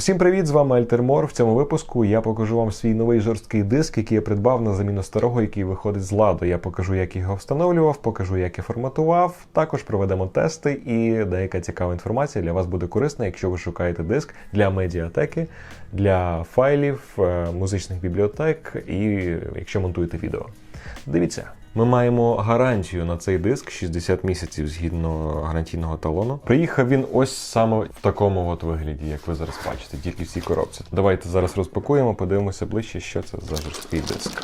Всім привіт! З вами Альтермор. В цьому випуску я покажу вам свій новий жорсткий диск, який я придбав на заміну старого, який виходить з ладу. Я покажу, як його встановлював, покажу, як я форматував. Також проведемо тести і деяка цікава інформація для вас буде корисна, якщо ви шукаєте диск для медіатеки, для файлів, е, музичних бібліотек і якщо монтуєте відео. Дивіться. Ми маємо гарантію на цей диск 60 місяців згідно гарантійного талону. Приїхав він ось саме в такому от вигляді, як ви зараз бачите, тільки в цій коробці. Давайте зараз розпакуємо, подивимося ближче, що це за жорсткий диск.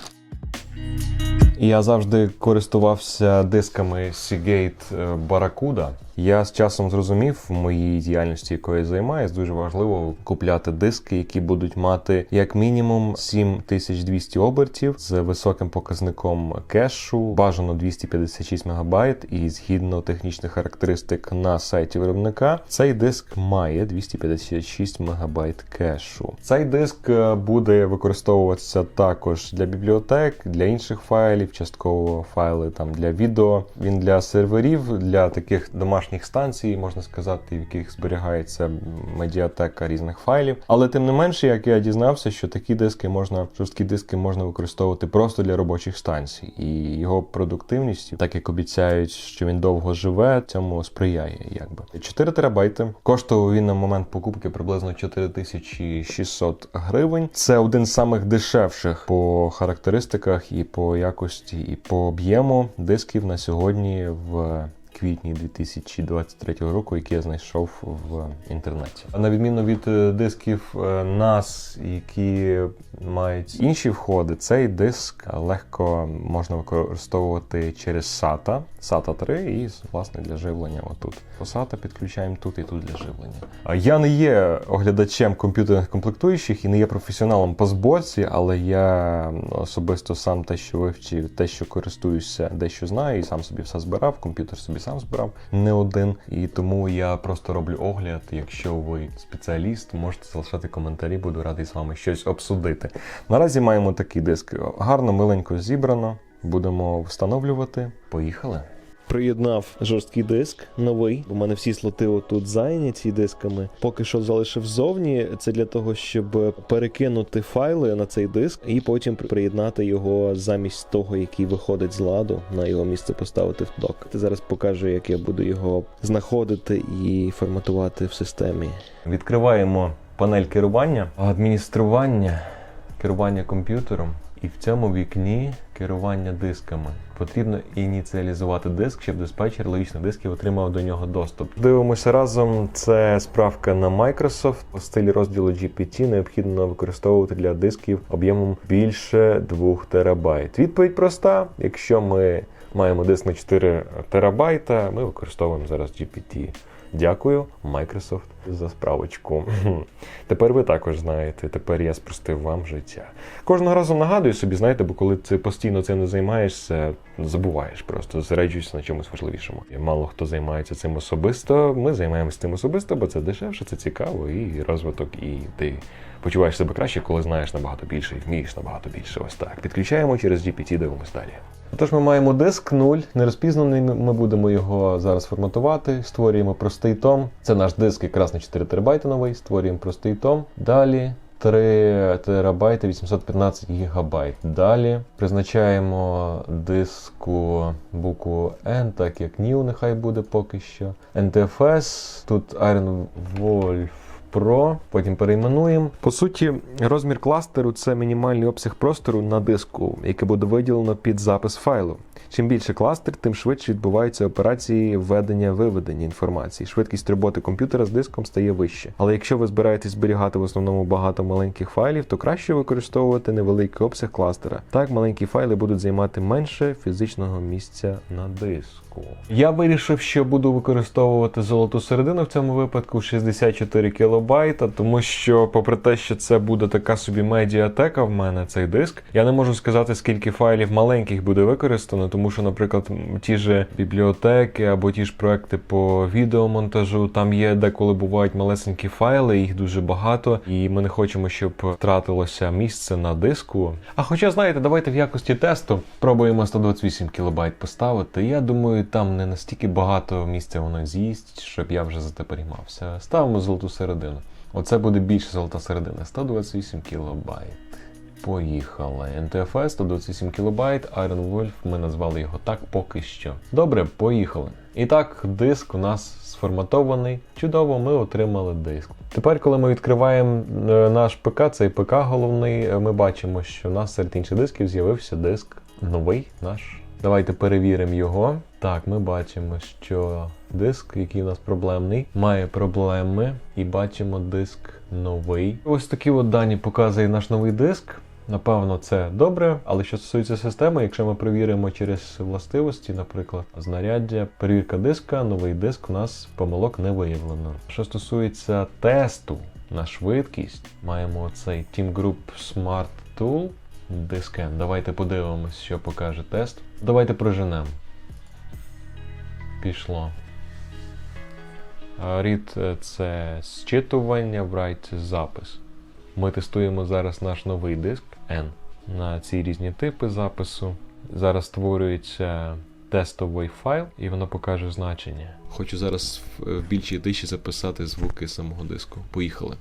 Я завжди користувався дисками Seagate е, Barracuda. Я з часом зрозумів в моїй діяльності, якою я займаюсь, дуже важливо купляти диски, які будуть мати як мінімум 7200 обертів з високим показником кешу, бажано 256 МБ, і згідно технічних характеристик на сайті виробника, цей диск має 256 МБ кешу. Цей диск е, буде використовуватися також для бібліотек, для інших файлів, частково файли там для відео. Він для серверів, для таких домашніх станцій, можна сказати, в яких зберігається медіатека різних файлів. Але тим не менше, як я дізнався, що такі диски можна, жорсткі диски можна використовувати просто для робочих станцій, і його продуктивність, так як обіцяють, що він довго живе, цьому сприяє. Якби 4 терабайти. Коштував він на момент покупки приблизно 4600 гривень. Це один з самих дешевших по характеристиках і по якості, і по об'єму дисків на сьогодні в квітні 2023 року, який я знайшов в інтернеті. На відміну від е, дисків е, NAS, які мають інші входи, цей диск легко можна використовувати через SATA, SATA 3 і власне для живлення. Отут по SATA підключаємо тут і тут для живлення. Я не є оглядачем комп'ютерних комплектуючих і не є професіоналом по зборці, але я особисто сам те, що вивчив, те, що користуюся, дещо знаю, і сам собі все збирав. Комп'ютер собі сам збирав не один. І тому я просто роблю огляд. Якщо ви спеціаліст, можете залишати коментарі, буду радий з вами щось обсудити. Наразі маємо такий диск. Гарно, миленько зібрано. Будемо встановлювати. Поїхали. Приєднав жорсткий диск новий. У мене всі слоти отут зайняті дисками. Поки що залишив ззовні. Це для того, щоб перекинути файли на цей диск і потім приєднати його замість того, який виходить з ладу, на його місце поставити в док. Зараз покажу, як я буду його знаходити і форматувати в системі. Відкриваємо панель керування, адміністрування, керування комп'ютером. І в цьому вікні керування дисками потрібно ініціалізувати диск, щоб диспетчер логічних дисків отримав до нього доступ. Дивимося разом. Це справка на Microsoft. У стилі розділу GPT необхідно використовувати для дисків об'ємом більше 2 терабайт. Відповідь проста: якщо ми маємо диск на 4 терабайта, ми використовуємо зараз GPT. Дякую, Microsoft, за справочку. Тепер ви також знаєте, тепер я спростив вам життя. Кожного разу нагадую собі, знаєте, бо коли ти постійно цим не займаєшся, забуваєш просто, зосереджуєшся на чомусь важливішому. І Мало хто займається цим особисто. Ми займаємося цим особисто, бо це дешевше, це цікаво і розвиток, і ти почуваєш себе краще, коли знаєш набагато більше і вмієш набагато більше. Ось так. Підключаємо через GPT, дивимось далі. Отож, ми маємо диск 0, нерозпізнаний. Ми будемо його зараз форматувати. Створюємо простий том. Це наш диск якраз на 4 ТБ новий. Створюємо простий том. Далі 3 терабайти 815 гігабайт. Далі призначаємо диску букву N, так як New нехай буде поки що. NTFS, тут Iron Wolf. Pro, потім перейменуємо. По суті, розмір кластеру це мінімальний обсяг простору на диску, яке буде виділено під запис файлу. Чим більше кластер, тим швидше відбуваються операції введення-виведення інформації. Швидкість роботи комп'ютера з диском стає вище. Але якщо ви збираєтесь зберігати в основному багато маленьких файлів, то краще використовувати невеликий обсяг кластера. Так маленькі файли будуть займати менше фізичного місця на диску. Я вирішив, що буду використовувати золоту середину в цьому випадку 64 кілобайта, тому що, попри те, що це буде така собі медіатека в мене, цей диск, я не можу сказати, скільки файлів маленьких буде використано, тому що, наприклад, ті ж бібліотеки або ті ж проекти по відеомонтажу, там є деколи бувають малесенькі файли, їх дуже багато, і ми не хочемо, щоб втратилося місце на диску. А хоча, знаєте, давайте в якості тесту пробуємо 128 кілобайт поставити. Я думаю, там не настільки багато місця воно з'їсть, щоб я вже за те переймався. Ставимо золоту середину. Оце буде більше золота середина. 128 кілобайт. Поїхали. NTFS 128 кБ, Iron Wolf, ми назвали його так поки що. Добре, поїхали. І так, диск у нас сформатований. Чудово, ми отримали диск. Тепер, коли ми відкриваємо е, наш ПК, цей ПК головний, е, ми бачимо, що у нас серед інших дисків з'явився диск новий наш. Давайте перевіримо його. Так, ми бачимо, що диск, який у нас проблемний, має проблеми, і бачимо диск новий. Ось такі от дані показує наш новий диск. Напевно, це добре, але що стосується системи, якщо ми перевіримо через властивості, наприклад, знаряддя, перевірка диска, новий диск у нас помилок не виявлено. Що стосується тесту на швидкість, маємо цей Team Group Smart Tool. Дискен. Давайте подивимось, що покаже тест. Давайте проженемо. Пішло. Read е, це зчитування, write запис. Ми тестуємо зараз наш новий диск N на ці різні типи запису. Зараз створюється тестовий файл, і воно покаже значення. Хочу зараз в більшій тиші записати звуки самого диску. Поїхали.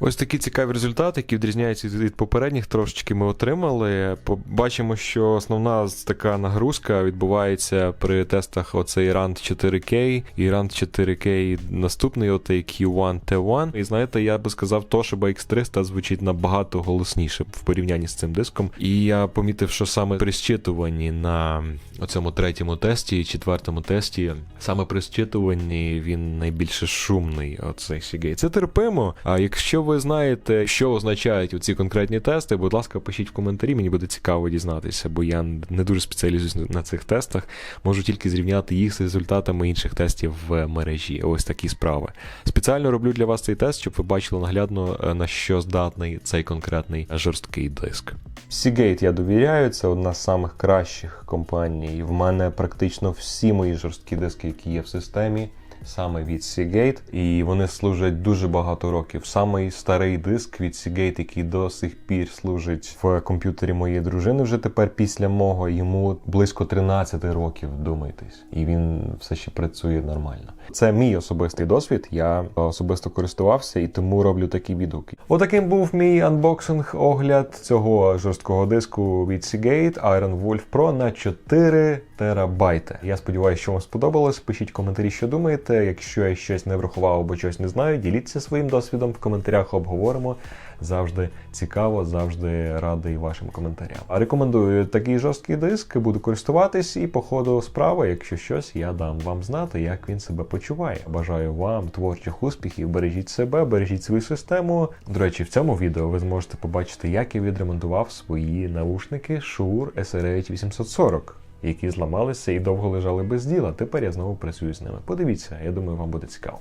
Ось такі цікаві результати, які відрізняються від попередніх трошечки ми отримали. Побачимо, що основна така нагрузка відбувається при тестах оцей Rand 4K і Rand 4K наступний отей Q1 T1. І знаєте, я би сказав, то, що X300 звучить набагато голосніше в порівнянні з цим диском. І я помітив, що саме при зчитуванні на оцьому третьому тесті четвертому тесті, саме при зчитуванні він найбільше шумний. Оцей Seagate. Це терпимо. А якщо ви знаєте, що означають ці конкретні тести, будь ласка, пишіть в коментарі, мені буде цікаво дізнатися, бо я не дуже спеціалізуюсь на цих тестах. Можу тільки зрівняти їх з результатами інших тестів в мережі. Ось такі справи. Спеціально роблю для вас цей тест, щоб ви бачили наглядно е, на що здатний цей конкретний жорсткий диск. Seagate я довіряю, це одна з самих кращих компаній. В мене практично всі мої жорсткі диски, які є в системі саме від Seagate, і вони служать дуже багато років. Самий старий диск від Seagate, який до сих пір служить в комп'ютері моєї дружини, вже тепер після мого йому близько 13 років. Думайтесь, і він все ще працює нормально. Це мій особистий досвід. Я особисто користувався і тому роблю такі відгуки. Отаким був мій анбоксинг огляд цього жорсткого диску від Seagate Iron Wolf Pro на 4 терабайти. Я сподіваюся, що вам сподобалось. Пишіть коментарі, що думаєте. Якщо я щось не врахував або щось не знаю, діліться своїм досвідом в коментарях. Обговоримо. Завжди цікаво, завжди радий вашим коментарям. Рекомендую такий жорсткий диск, буду користуватись, і по ходу справи, якщо щось, я дам вам знати, як він себе почуває. Бажаю вам творчих успіхів, бережіть себе, бережіть свою систему. До речі, в цьому відео ви зможете побачити, як я відремонтував свої наушники Shure SRH 840 які зламалися і довго лежали без діла. Тепер я знову працюю з ними. Подивіться, я думаю, вам буде цікаво.